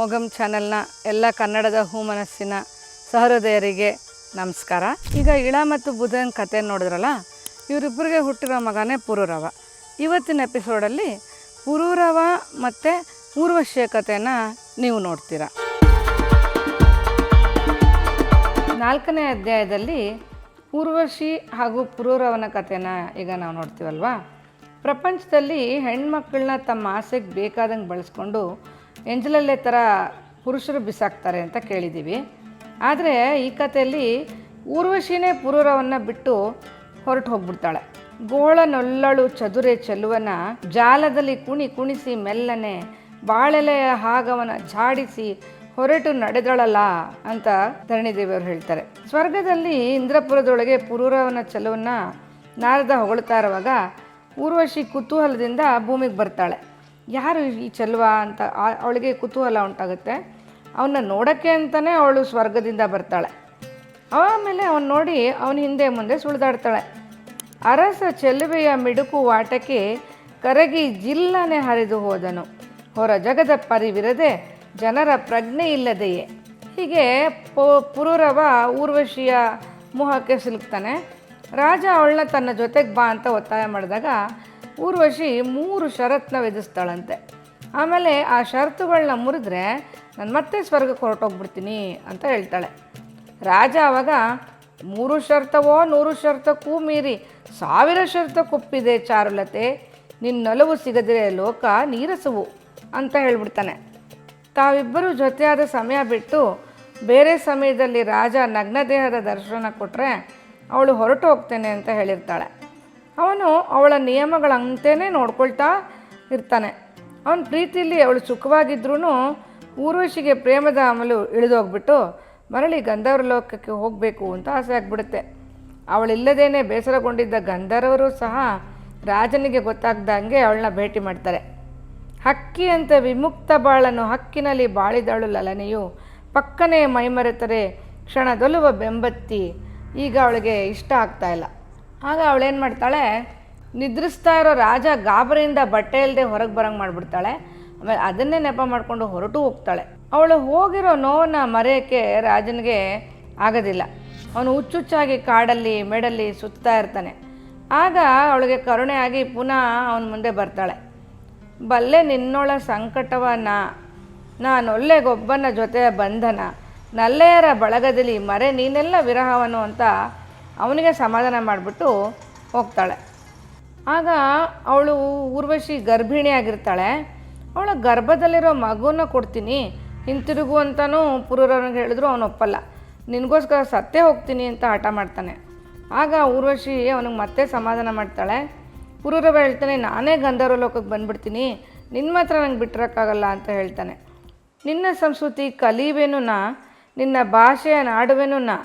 ಮೋಗಮ್ ಚಾನೆಲ್ನ ಎಲ್ಲ ಕನ್ನಡದ ಹೂಮನಸ್ಸಿನ ಸಹೃದಯರಿಗೆ ನಮಸ್ಕಾರ. ಈಗ ಇಳ ಮತ್ತು ಬುಧನ್ ಕತೆ ನೋಡಿದ್ರಲ್ಲ? ಇವರಿಬ್ಬರಿಗೆ ಹುಟ್ಟಿರೋ ಮಗನೇ ಪುರೂರವ. ಇವತ್ತಿನ ಎಪಿಸೋಡಲ್ಲಿ ಪುರೂರವ ಮತ್ತು ಊರ್ವಶಿಯ ಕಥೆನ ನೀವು ನೋಡ್ತೀರ? ನಾಲ್ಕನೇ ಅಧ್ಯಾಯದಲ್ಲಿ ಊರ್ವಶಿ ಹಾಗೂ ಪುರೂರವನ ಕಥೆನ ಈಗ ನಾವು ನೋಡ್ತೀವಲ್ವಾ? ಪ್ರಪಂಚದಲ್ಲಿ ಹೆಣ್ಮಕ್ಳನ್ನ ತಮ್ಮ ಆಸೆಗೆ ಬೇಕಾದಂಗೆ ಬಳಸ್ಕೊಂಡು ಎಂಜಲಲ್ಲೇ ಥರ ಪುರುಷರು ಬಿಸಾಕ್ತಾರೆ ಅಂತ ಕೇಳಿದ್ದೀವಿ. ಆದರೆ ಈ ಕಥೆಯಲ್ಲಿ ಊರ್ವಶಿನೇ ಪುರೂರವನ್ನು ಬಿಟ್ಟು ಹೊರಟು ಹೋಗ್ಬಿಡ್ತಾಳೆ. ಗೋಳನೊಲ್ಲಳು ಚದುರೆ ಚೆಲುವನ ಜಾಲದಲ್ಲಿ ಕುಣಿ ಕುಣಿಸಿ ಮೆಲ್ಲನೆ ಬಾಳೆಲೆಯ ಹಾಗವನ ಝಾಡಿಸಿ ಹೊರಟು ನಡೆದಳಲ್ಲ ಅಂತ ಧರಣಿದೇವಿಯವರು ಹೇಳ್ತಾರೆ. ಸ್ವರ್ಗದಲ್ಲಿ ಇಂದ್ರಪುರದೊಳಗೆ ಪುರೂರವನ ಚೆಲುವನ್ನ ನಾರದ ಹೊಗಳ್ತಾ ಇರುವಾಗ ಊರ್ವಶಿ ಕುತೂಹಲದಿಂದ ಭೂಮಿಗೆ ಬರ್ತಾಳೆ. ಯಾರು ಈ ಚೆಲ್ವ ಅಂತ ಅವಳಿಗೆ ಕುತೂಹಲ ಉಂಟಾಗುತ್ತೆ. ಅವನ್ನ ನೋಡೋಕ್ಕೆ ಅಂತಲೇ ಅವಳು ಸ್ವರ್ಗದಿಂದ ಬರ್ತಾಳೆ. ಆಮೇಲೆ ಅವನು ನೋಡಿ ಅವನ ಹಿಂದೆ ಮುಂದೆ ಸುಳಿದಾಡ್ತಾಳೆ. ಅರಸ ಚೆಲುವೆಯ ಮಿಡುಕು ವಾಟಕ್ಕೆ ಕರಗಿ ಜಿಲ್ಲನೆ ಹರಿದು ಹೋದನು. ಹೊರ ಜಗದ ಪರಿವಿರದೆ ಜನರ ಪ್ರಜ್ಞೆ ಇಲ್ಲದೆಯೇ. ಹೀಗೆ ಪೋ ಪುರೂರವ ಊರ್ವಶಿಯ ಮೋಹಕ್ಕೆ ಸಿಲುಕ್ತಾನೆ. ರಾಜ ಅವಳನ್ನ ತನ್ನ ಜೊತೆಗೆ ಬಾ ಅಂತ ಒತ್ತಾಯ ಮಾಡಿದಾಗ ಊರ್ವಶಿ ಮೂರು ಷರತ್ನ ವಿಧಿಸ್ತಾಳಂತೆ. ಆಮೇಲೆ ಆ ಷರತ್ತುಗಳನ್ನ ಮುರಿದ್ರೆ ನಾನು ಮತ್ತೆ ಸ್ವರ್ಗಕ್ಕೆ ಹೊರಟೋಗ್ಬಿಡ್ತೀನಿ ಅಂತ ಹೇಳ್ತಾಳೆ. ರಾಜ ಆವಾಗ ಮೂರು ಶರ್ತವೋ ನೂರು ಶರ್ತಕ್ಕೂ ಮೀರಿ ಸಾವಿರ ಶರ್ತಕ್ಕೊಪ್ಪಿದೆ ಚಾರುಲತೆ, ನಿನ್ನೊಲವು ಸಿಗದಿರೆ ಲೋಕ ನೀರಸವು ಅಂತ ಹೇಳ್ಬಿಡ್ತಾನೆ. ತಾವಿಬ್ಬರೂ ಜೊತೆಯಾದ ಸಮಯ ಬಿಟ್ಟು ಬೇರೆ ಸಮಯದಲ್ಲಿ ರಾಜ ನಗ್ನದೇಹದ ದರ್ಶನ ಕೊಟ್ಟರೆ ಅವಳು ಹೊರಟು ಹೋಗ್ತೇನೆ ಅಂತ ಹೇಳಿರ್ತಾಳೆ. ಅವನು ಅವಳ ನಿಯಮಗಳಂತೆಯೇ ನೋಡ್ಕೊಳ್ತಾ ಇರ್ತಾನೆ. ಅವನ ಪ್ರೀತಿಯಲ್ಲಿ ಅವಳು ಸುಖವಾಗಿದ್ರೂ ಊರ್ವಶಿಗೆ ಪ್ರೇಮದ ಅಮಲು ಇಳಿದೋಗ್ಬಿಟ್ಟು ಮರಳಿ ಗಂಧರ್ವ ಲೋಕಕ್ಕೆ ಹೋಗಬೇಕು ಅಂತ ಆಸೆ ಆಗ್ಬಿಡುತ್ತೆ. ಅವಳಿಲ್ಲದೇನೆ ಬೇಸರಗೊಂಡಿದ್ದ ಗಂಧರ್ವರು ಸಹ ರಾಜನಿಗೆ ಗೊತ್ತಾಗ್ದಂಗೆ ಅವಳನ್ನ ಭೇಟಿ ಮಾಡ್ತಾರೆ. ಹಕ್ಕಿ ಅಂತ ವಿಮುಕ್ತ ಬಾಳನ್ನು ಹಕ್ಕಿನಲ್ಲಿ ಬಾಳಿದಳು ಲಲನೆಯು ಪಕ್ಕನೆ ಮೈಮರೆತರೆ ಕ್ಷಣದೊಲುವ ಬೆಂಬತ್ತಿ ಈಗ ಅವಳಿಗೆ ಇಷ್ಟ ಆಗ್ತಾ ಇಲ್ಲ. ಆಗ ಅವಳೇನು ಮಾಡ್ತಾಳೆ? ನಿದ್ರಿಸ್ತಾ ಇರೋ ರಾಜ ಗಾಬರಿಯಿಂದ ಬಟ್ಟೆ ಇಲ್ಲದೆ ಹೊರಗೆ ಬರಂಗೆ ಮಾಡಿಬಿಡ್ತಾಳೆ. ಆಮೇಲೆ ಅದನ್ನೇ ನೆಪ ಮಾಡಿಕೊಂಡು ಹೊರಟು ಹೋಗ್ತಾಳೆ. ಅವಳು ಹೋಗಿರೋ ನೋವನ್ನು ಮರೆಯೋಕ್ಕೆ ರಾಜನಿಗೆ ಆಗೋದಿಲ್ಲ. ಅವನು ಹುಚ್ಚುಚ್ಚಾಗಿ ಕಾಡಲ್ಲಿ, ಮೇಡಲ್ಲಿ ಸುತ್ತಾ ಇರ್ತಾನೆ. ಆಗ ಅವಳಿಗೆ ಕರುಣೆ ಆಗಿ ಪುನಃ ಅವನ ಮುಂದೆ ಬರ್ತಾಳೆ. ಬಲ್ಲೆ ನಿನ್ನೊಳ ಸಂಕಟವ ನಾ ನಾನೊಲ್ಲೆಗೊಬ್ಬನ ಜೊತೆಯ ಬಂಧನ, ನಲ್ಲೆಯರ ಬಳಗದಲ್ಲಿ ಮರೆ ನೀನೆಲ್ಲ ವಿರಹವನು ಅಂತ ಅವನಿಗೆ ಸಮಾಧಾನ ಮಾಡಿಬಿಟ್ಟು ಹೋಗ್ತಾಳೆ. ಆಗ ಅವಳು ಊರ್ವಶಿ ಗರ್ಭಿಣಿ ಆಗಿರ್ತಾಳೆ. ಅವಳ ಗರ್ಭದಲ್ಲಿರೋ ಮಗುನ ಕೊಡ್ತೀನಿ. ಹಿಂತಿರುಗು ಅಂತಲೂ ಪುರೂರವ್ರಿಗೆ ಹೇಳಿದ್ರು ಅವನು ಒಪ್ಪಲ್ಲ. ನಿನಗೋಸ್ಕರ ಸತ್ತೇ ಹೋಗ್ತೀನಿ ಅಂತ ಹಠ ಮಾಡ್ತಾನೆ. ಆಗ ಊರ್ವಶಿ ಅವನಿಗೆ ಮತ್ತೆ ಸಮಾಧಾನ ಮಾಡ್ತಾಳೆ. ಪುರೂರವ ಹೇಳ್ತಾನೆ, ನಾನೇ ಗಂಧರ್ವ ಲೋಕಕ್ಕೆ ಬಂದ್ಬಿಡ್ತೀನಿ. ನಿನ್ನ ಮಾತ್ರ ನಂಗೆ ಬಿಟ್ಟಿರೋಕ್ಕಾಗಲ್ಲ ಅಂತ ಹೇಳ್ತಾನೆ. ನಿನ್ನ ಸಂಸ್ಕೃತಿ ಕಲೀವೇನೂ ನಾ ನಿನ್ನ ಭಾಷೆಯ ನಾಡುವೆನು ನಾ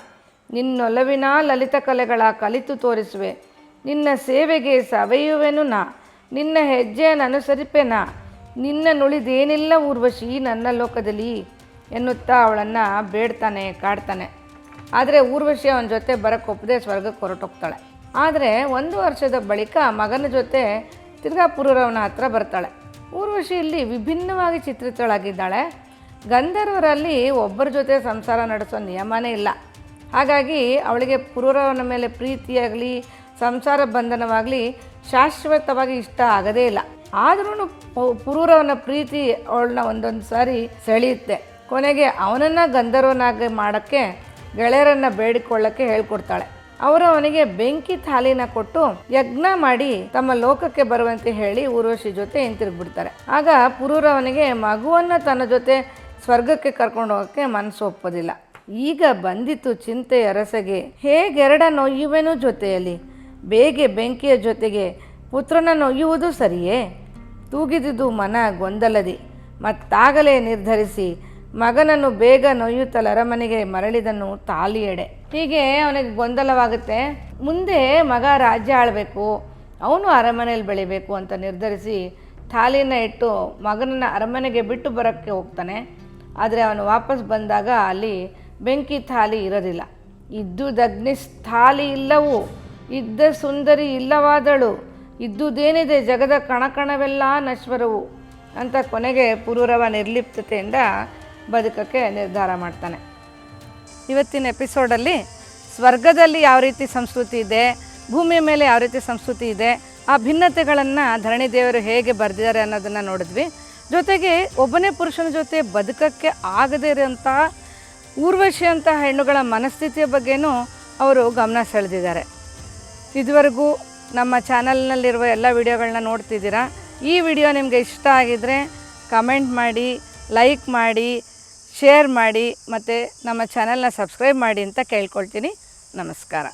ನಿನ್ನೊಲವಿನ ಲಲಿತ ಕಲೆಗಳ ಕಲಿತು ತೋರಿಸುವೆ. ನಿನ್ನ ಸೇವೆಗೆ ಸವೆಯುವೆನು ನಾ. ನಿನ್ನ ಹೆಜ್ಜೆಯನ್ನು ಅನುಸರಿಪೆನಾ ನಿನ್ನ ನುಳಿದೇನಿಲ್ಲ ಊರ್ವಶಿ ನನ್ನ ಲೋಕದಲ್ಲಿ ಎನ್ನುತ್ತಾ ಅವಳನ್ನು ಬೇಡ್ತಾನೆ, ಕಾಡ್ತಾನೆ. ಆದರೆ ಊರ್ವಶಿ ಅವನ ಜೊತೆ ಬರಕ್ಕೆ ಒಪ್ಪದೆ ಸ್ವರ್ಗಕ್ಕೆ ಹೊರಟೋಗ್ತಾಳೆ. ಆದರೆ ಒಂದು ವರ್ಷದ ಬಳಿಕ ಮಗನ ಜೊತೆ ತಿರ್ಗಾಪುರವನ ಹತ್ರ ಬರ್ತಾಳೆ. ಊರ್ವಶಿ ಇಲ್ಲಿ ವಿಭಿನ್ನವಾಗಿ ಚಿತ್ರಿತಳಾಗಿದ್ದಾಳೆ. ಗಂಧರ್ವರಲ್ಲಿ ಒಬ್ಬರ ಜೊತೆ ಸಂಸಾರ ನಡೆಸೋ ನಿಯಮನೇ ಇಲ್ಲ. ಹಾಗಾಗಿ ಅವಳಿಗೆ ಪುರೂರವನ ಮೇಲೆ ಪ್ರೀತಿಯಾಗಲಿ, ಸಂಸಾರ ಬಂಧನವಾಗಲಿ ಶಾಶ್ವತವಾಗಿ ಇಷ್ಟ ಆಗದೇ ಇಲ್ಲ. ಆದ್ರೂ ಪುರೂರವನ ಪ್ರೀತಿ ಅವಳನ್ನ ಒಂದೊಂದು ಸಾರಿ ಸೆಳೆಯುತ್ತೆ. ಕೊನೆಗೆ ಅವನನ್ನು ಗಂಧರ್ವನಾಗಿ ಮಾಡೋಕ್ಕೆ ಗೆಳೆಯರನ್ನು ಬೇಡಿಕೊಳ್ಳಕ್ಕೆ ಹೇಳ್ಕೊಡ್ತಾಳೆ. ಅವರು ಅವನಿಗೆ ಬೆಂಕಿ ಥಾಲಿನ ಕೊಟ್ಟು ಯಜ್ಞ ಮಾಡಿ ತಮ್ಮ ಲೋಕಕ್ಕೆ ಬರುವಂತೆ ಹೇಳಿ ಊರ್ವಶಿ ಜೊತೆ ಹಿಂತಿರುಗ್ಬಿಡ್ತಾರೆ. ಆಗ ಪುರೂರವನಿಗೆ ಮಗುವನ್ನ ತನ್ನ ಜೊತೆ ಸ್ವರ್ಗಕ್ಕೆ ಕರ್ಕೊಂಡು ಹೋಗೋಕ್ಕೆ ಮನಸ್ಸು ಒಪ್ಪೋದಿಲ್ಲ. ಈಗ ಬಂದಿತು ಚಿಂತೆ ಅರಸಗೆ. ಹೇಗೆರಡ ನೊಯ್ಯುವೆನು ಜೊತೆಯಲ್ಲಿ? ಬೇಗೆ ಬೆಂಕಿಯ ಜೊತೆಗೆ ಪುತ್ರನ ನೊಯ್ಯುವುದು ಸರಿಯೇ? ತೂಗಿದುದು ಮನ ಗೊಂದಲದಿ. ಮತ್ತಾಗಲೇ ನಿರ್ಧರಿಸಿ ಮಗನನ್ನು ಬೇಗ ನೊಯ್ಯುತ್ತಲ ಅರಮನೆಗೆ ಮರಳಿದನು ತಾಲಿಯೆಡೆ. ಹೀಗೆ ಅವನಿಗೆ ಗೊಂದಲವಾಗುತ್ತೆ. ಮುಂದೆ ಮಗ ರಾಜ್ಯ ಆಳಬೇಕು, ಅವನು ಅರಮನೆಯಲ್ಲಿ ಬೆಳಿಬೇಕು ಅಂತ ನಿರ್ಧರಿಸಿ ಥಾಲಿನ ಇಟ್ಟು ಮಗನನ್ನು ಅರಮನೆಗೆ ಬಿಟ್ಟು ಬರೋಕ್ಕೆ ಹೋಗ್ತಾನೆ. ಆದರೆ ಅವನು ವಾಪಸ್ ಬಂದಾಗ ಅಲ್ಲಿ ಬೆಂಕಿ ಥಾಲಿ ಇರಲಿಲ್ಲ ಇದ್ದುದಗ್ನಿ ಥಾಲಿ ಇಲ್ಲವು? ಇದ್ದ ಸುಂದರಿ ಇಲ್ಲವಾದಳು. ಇದ್ದುದೇನಿದೆ ಜಗದ ಕಣಕಣವೆಲ್ಲ ನಶ್ವರವು? ಅಂತ ಕೊನೆಗೆ ಪುರೂರವ ನಿರ್ಲಿಪ್ತತೆಯಿಂದ ಬದುಕಕ್ಕೆ ನಿರ್ಧಾರ ಮಾಡ್ತಾನೆ. ಇವತ್ತಿನ ಎಪಿಸೋಡಲ್ಲಿ ಸ್ವರ್ಗದಲ್ಲಿ ಯಾವ ರೀತಿ ಸಂಸ್ಕೃತಿ ಇದೆ, ಭೂಮಿಯ ಮೇಲೆ ಯಾವ ರೀತಿ ಸಂಸ್ಕೃತಿ ಇದೆ, ಆ ಭಿನ್ನತೆಗಳನ್ನು ಧರಣಿ ದೇವರು ಹೇಗೆ ಬರೆದಿದ್ದಾರೆ ಅನ್ನೋದನ್ನು ನೋಡಿದ್ವಿ. ಜೊತೆಗೆ ಒಬ್ಬನೇ ಪುರುಷನ ಜೊತೆ ಬದುಕಕ್ಕೆ ಆಗದೇ ಇರೋಂತಹ ಊರ್ವಶಿ ಅಂತ ಹೆಣ್ಣುಗಳ ಮನಸ್ಥಿತಿಯ ಬಗ್ಗೆನೂ ಅವರು ಗಮನ ಸೆಳೆದಿದ್ದಾರೆ. ಇದುವರೆಗೂ ನಮ್ಮ ಚಾನಲ್ನಲ್ಲಿರುವ ಎಲ್ಲ ವಿಡಿಯೋಗಳನ್ನ ನೋಡ್ತಿದ್ದೀರಾ? ಈ ವಿಡಿಯೋ ನಿಮಗೆ ಇಷ್ಟ ಆಗಿದರೆ ಕಮೆಂಟ್ ಮಾಡಿ, ಲೈಕ್ ಮಾಡಿ, ಶೇರ್ ಮಾಡಿ, ಮತ್ತು ನಮ್ಮ ಚಾನಲ್ನ ಸಬ್ಸ್ಕ್ರೈಬ್ ಮಾಡಿ ಅಂತ ಕೇಳ್ಕೊಳ್ತೀನಿ. ನಮಸ್ಕಾರ.